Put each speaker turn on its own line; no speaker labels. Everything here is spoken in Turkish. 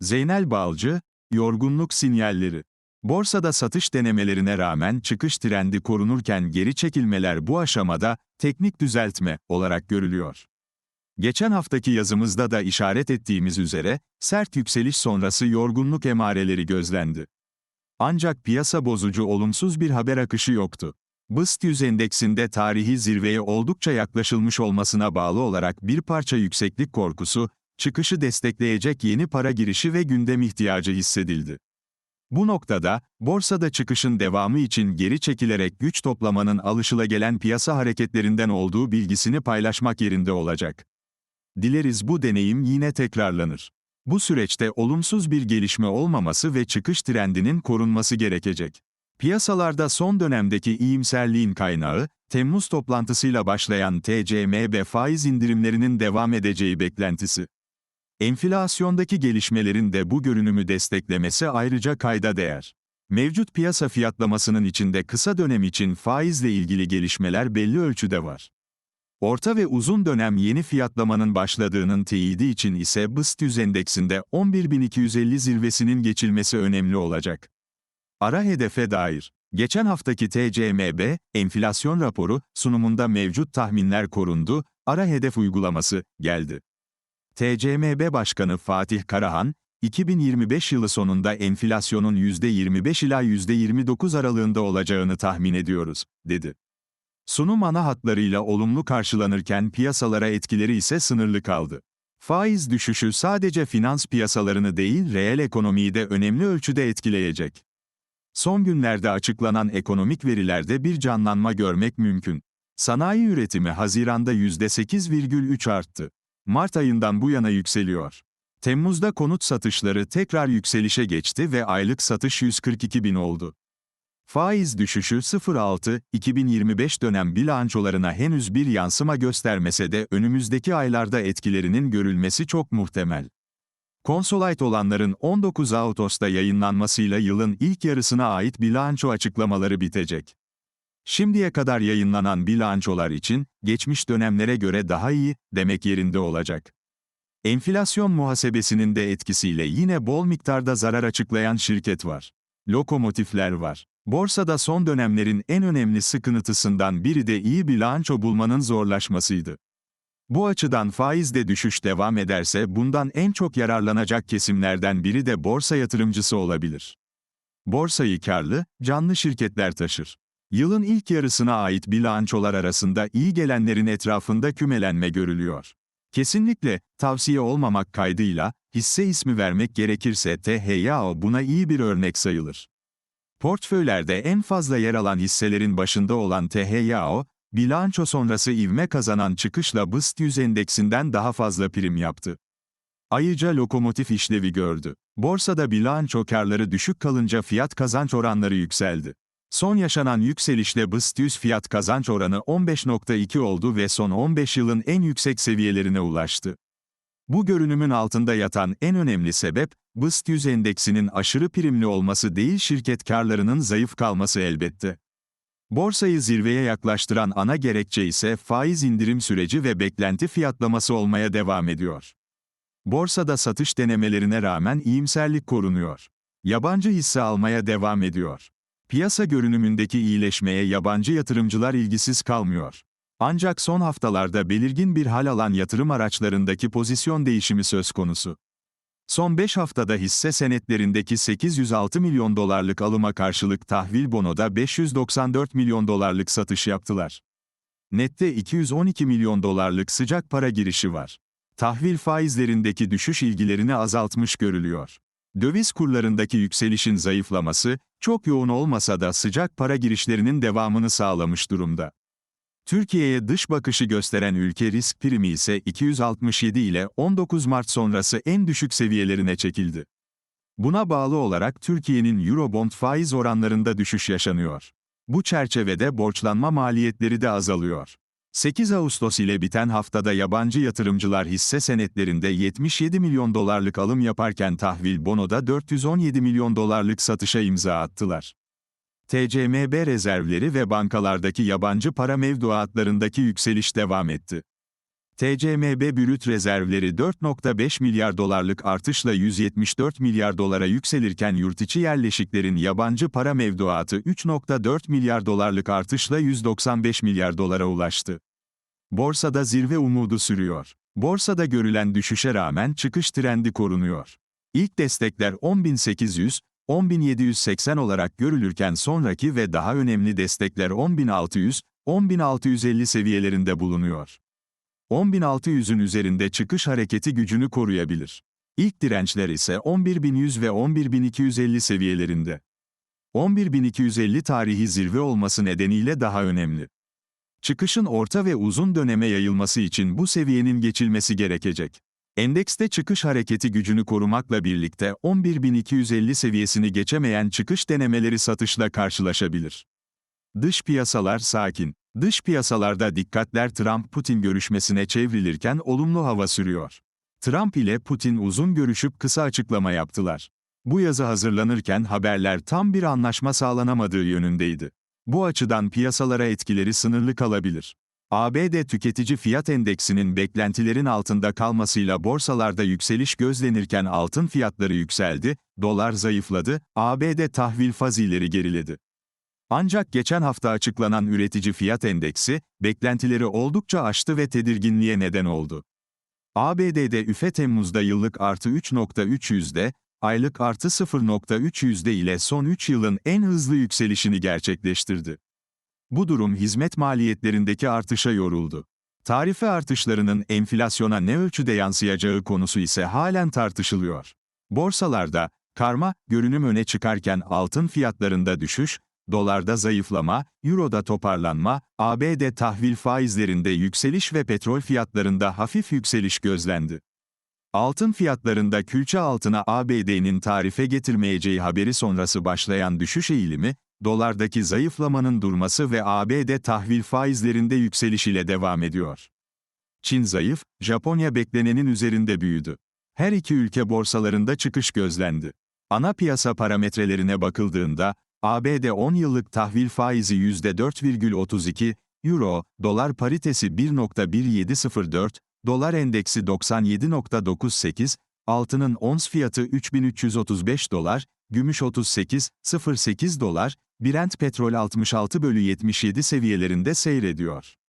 Zeynel Balcı, yorgunluk sinyalleri. Borsada satış denemelerine rağmen çıkış trendi korunurken geri çekilmeler bu aşamada teknik düzeltme olarak görülüyor. Geçen haftaki yazımızda da işaret ettiğimiz üzere sert yükseliş sonrası yorgunluk emareleri gözlendi. Ancak piyasa bozucu olumsuz bir haber akışı yoktu. BIST 100 endeksinde tarihi zirveye oldukça yaklaşılmış olmasına bağlı olarak bir parça yükseklik korkusu, çıkışı destekleyecek yeni para girişi ve gündem ihtiyacı hissedildi. Bu noktada, borsada çıkışın devamı için geri çekilerek güç toplamanın alışılagelen piyasa hareketlerinden olduğu bilgisini paylaşmak yerinde olacak. Dileriz bu deneyim yine tekrarlanır. Bu süreçte olumsuz bir gelişme olmaması ve çıkış trendinin korunması gerekecek. Piyasalarda son dönemdeki iyimserliğin kaynağı, Temmuz toplantısıyla başlayan TCMB faiz indirimlerinin devam edeceği beklentisi. Enflasyondaki gelişmelerin de bu görünümü desteklemesi ayrıca kayda değer. Mevcut piyasa fiyatlamasının içinde kısa dönem için faizle ilgili gelişmeler belli ölçüde var. Orta ve uzun dönem yeni fiyatlamanın başladığının teyidi için ise BIST 100 endeksinde 11.250 zirvesinin geçilmesi önemli olacak. Ara hedefe dair. Geçen haftaki TCMB, enflasyon raporu, sunumunda mevcut tahminler korundu, ara hedef uygulaması, geldi. TCMB Başkanı Fatih Karahan, 2025 yılı sonunda enflasyonun %25 ila %29 aralığında olacağını tahmin ediyoruz, dedi. Sunum ana hatlarıyla olumlu karşılanırken piyasalara etkileri ise sınırlı kaldı. Faiz düşüşü sadece finans piyasalarını değil reel ekonomiyi de önemli ölçüde etkileyecek. Son günlerde açıklanan ekonomik verilerde bir canlanma görmek mümkün. Sanayi üretimi Haziran'da %8,3 arttı. Mart ayından bu yana yükseliyor. Temmuz'da konut satışları tekrar yükselişe geçti ve aylık satış 142 bin oldu. Faiz düşüşü 0.6-2025 dönem bilançolarına henüz bir yansıma göstermese de önümüzdeki aylarda etkilerinin görülmesi çok muhtemel. Consolite olanların 19 Ağustos'ta yayınlanmasıyla yılın ilk yarısına ait bilanço açıklamaları bitecek. Şimdiye kadar yayınlanan bilançolar için, geçmiş dönemlere göre daha iyi, demek yerinde olacak. Enflasyon muhasebesinin de etkisiyle yine bol miktarda zarar açıklayan şirket var. Lokomotifler var. Borsada son dönemlerin en önemli sıkıntısından biri de iyi bilanço bulmanın zorlaşmasıydı. Bu açıdan faizde düşüş devam ederse bundan en çok yararlanacak kesimlerden biri de borsa yatırımcısı olabilir. Borsayı karlı, canlı şirketler taşır. Yılın ilk yarısına ait bilançolar arasında iyi gelenlerin etrafında kümelenme görülüyor. Kesinlikle, tavsiye olmamak kaydıyla, hisse ismi vermek gerekirse THYAO buna iyi bir örnek sayılır. Portföylerde en fazla yer alan hisselerin başında olan THYAO, bilanço sonrası ivme kazanan çıkışla BIST 100 endeksinden daha fazla prim yaptı. Ayrıca lokomotif işlevi gördü. Borsada bilanço karları düşük kalınca fiyat kazanç oranları yükseldi. Son yaşanan yükselişle BIST 100 fiyat kazanç oranı 15.2 oldu ve son 15 yılın en yüksek seviyelerine ulaştı. Bu görünümün altında yatan en önemli sebep, BIST 100 endeksinin aşırı primli olması değil şirket karlarının zayıf kalması elbette. Borsayı zirveye yaklaştıran ana gerekçe ise faiz indirim süreci ve beklenti fiyatlaması olmaya devam ediyor. Borsada satış denemelerine rağmen iyimserlik korunuyor. Yabancı hisse almaya devam ediyor. Piyasa görünümündeki iyileşmeye yabancı yatırımcılar ilgisiz kalmıyor. Ancak son haftalarda belirgin bir hal alan yatırım araçlarındaki pozisyon değişimi söz konusu. Son 5 haftada hisse senetlerindeki 806 milyon dolarlık alıma karşılık tahvil bonoda 594 milyon dolarlık satış yaptılar. Nette 212 milyon dolarlık sıcak para girişi var. Tahvil faizlerindeki düşüş ilgilerini azaltmış görülüyor. Döviz kurlarındaki yükselişin zayıflaması, çok yoğun olmasa da sıcak para girişlerinin devamını sağlamış durumda. Türkiye'ye dış bakışı gösteren ülke risk primi ise 267 ile 19 Mart sonrası en düşük seviyelerine çekildi. Buna bağlı olarak Türkiye'nin Eurobond faiz oranlarında düşüş yaşanıyor. Bu çerçevede borçlanma maliyetleri de azalıyor. 8 Ağustos ile biten haftada yabancı yatırımcılar hisse senetlerinde 77 milyon dolarlık alım yaparken tahvil bonoda 417 milyon dolarlık satışa imza attılar. TCMB rezervleri ve bankalardaki yabancı para mevduatlarındaki yükseliş devam etti. TCMB brüt rezervleri 4.5 milyar dolarlık artışla 174 milyar dolara yükselirken yurtiçi yerleşiklerin yabancı para mevduatı 3.4 milyar dolarlık artışla 195 milyar dolara ulaştı. Borsada zirve umudu sürüyor. Borsada görülen düşüşe rağmen çıkış trendi korunuyor. İlk destekler 10.800, 10.780 olarak görülürken sonraki ve daha önemli destekler 10.600, 10.650 seviyelerinde bulunuyor. 10.600'ün üzerinde çıkış hareketi gücünü koruyabilir. İlk dirençler ise 11.100 ve 11.250 seviyelerinde. 11.250 tarihi zirve olması nedeniyle daha önemli. Çıkışın orta ve uzun döneme yayılması için bu seviyenin geçilmesi gerekecek. Endekste çıkış hareketi gücünü korumakla birlikte 11.250 seviyesini geçemeyen çıkış denemeleri satışla karşılaşabilir. Dış piyasalar sakin. Dış piyasalarda dikkatler Trump-Putin görüşmesine çevrilirken olumlu hava sürüyor. Trump ile Putin uzun görüşüp kısa açıklama yaptılar. Bu yazı hazırlanırken haberler tam bir anlaşma sağlanamadığı yönündeydi. Bu açıdan piyasalara etkileri sınırlı kalabilir. ABD tüketici fiyat endeksinin beklentilerin altında kalmasıyla borsalarda yükseliş gözlenirken altın fiyatları yükseldi, dolar zayıfladı, ABD tahvil fazileri geriledi. Ancak geçen hafta açıklanan üretici fiyat endeksi, beklentileri oldukça aştı ve tedirginliğe neden oldu. ABD'de üfe Temmuz'da yıllık artı 3.3 yüzde, aylık artı 0.3 yüzde ile son 3 yılın en hızlı yükselişini gerçekleştirdi. Bu durum hizmet maliyetlerindeki artışa yoruldu. Tarife artışlarının enflasyona ne ölçüde yansıyacağı konusu ise halen tartışılıyor. Borsalarda, karma, görünüm öne çıkarken altın fiyatlarında düşüş, dolarda zayıflama, euroda toparlanma, ABD tahvil faizlerinde yükseliş ve petrol fiyatlarında hafif yükseliş gözlendi. Altın fiyatlarında külçe altına ABD'nin tarife getirmeyeceği haberi sonrası başlayan düşüş eğilimi, dolardaki zayıflamanın durması ve ABD tahvil faizlerinde yükseliş ile devam ediyor. Çin zayıf, Japonya beklenenin üzerinde büyüdü. Her iki ülke borsalarında çıkış gözlendi. Ana piyasa parametrelerine bakıldığında, ABD 10 yıllık tahvil faizi %4,32, Euro, dolar paritesi 1.1704, dolar endeksi 97.98, altının ons fiyatı 3335 dolar, gümüş 38,08 dolar, Brent petrol 66 bölü 77 seviyelerinde seyrediyor.